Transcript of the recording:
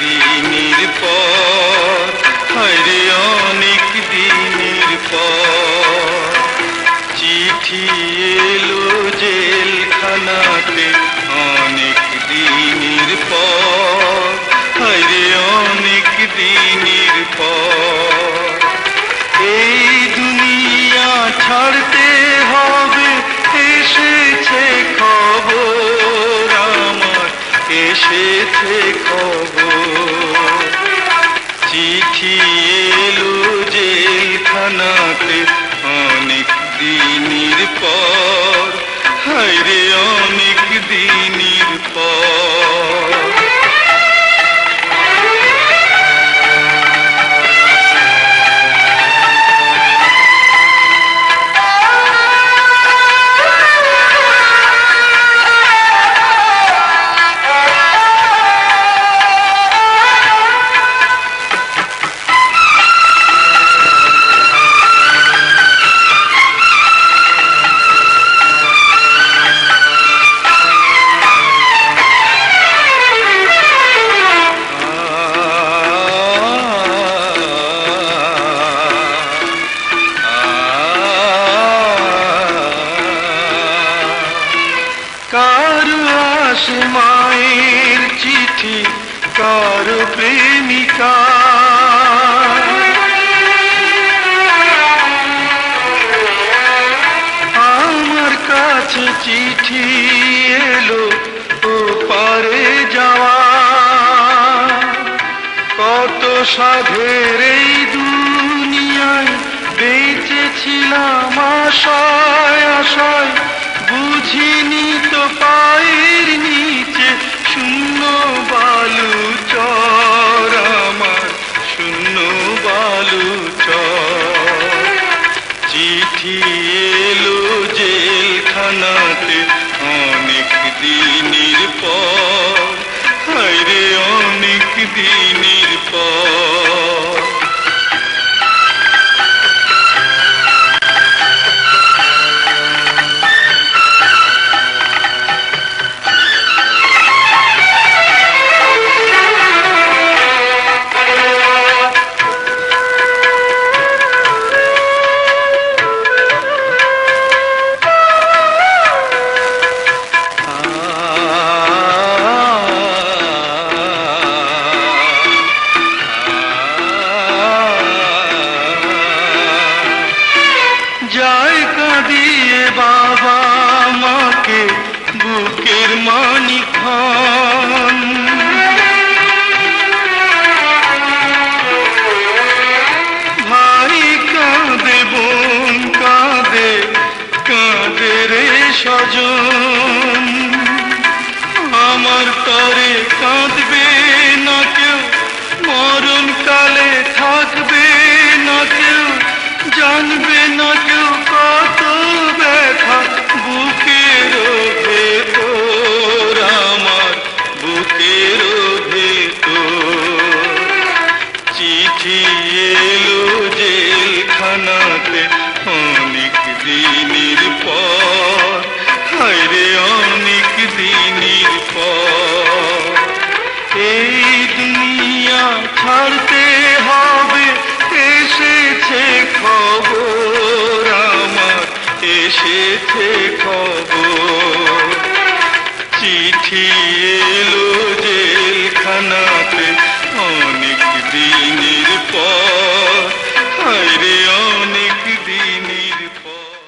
দিনের পর হরে অনেক দিনের পর চিঠি এলো জেলখানাতে, অনেক দিনের পর হরে অনেক দিনের পর এই দুনিয়া ছাড়তে হবে, এসেছে খবর আমার, এসেছে খবর পর হাইরে অনেক দিনের পর। মায়ের চিঠি, কার প্রেমিকা? আমার কাছে চিঠি এলো, ও পারে যাওয়া। কত সাধের এই দুনিয়ায় বেঁচেছিলাম আশায় আশায়। দিনের যায় কাঁদিয়ে বাবা মাকে বুকের মানিক এই দুনিয়া ছাড়তে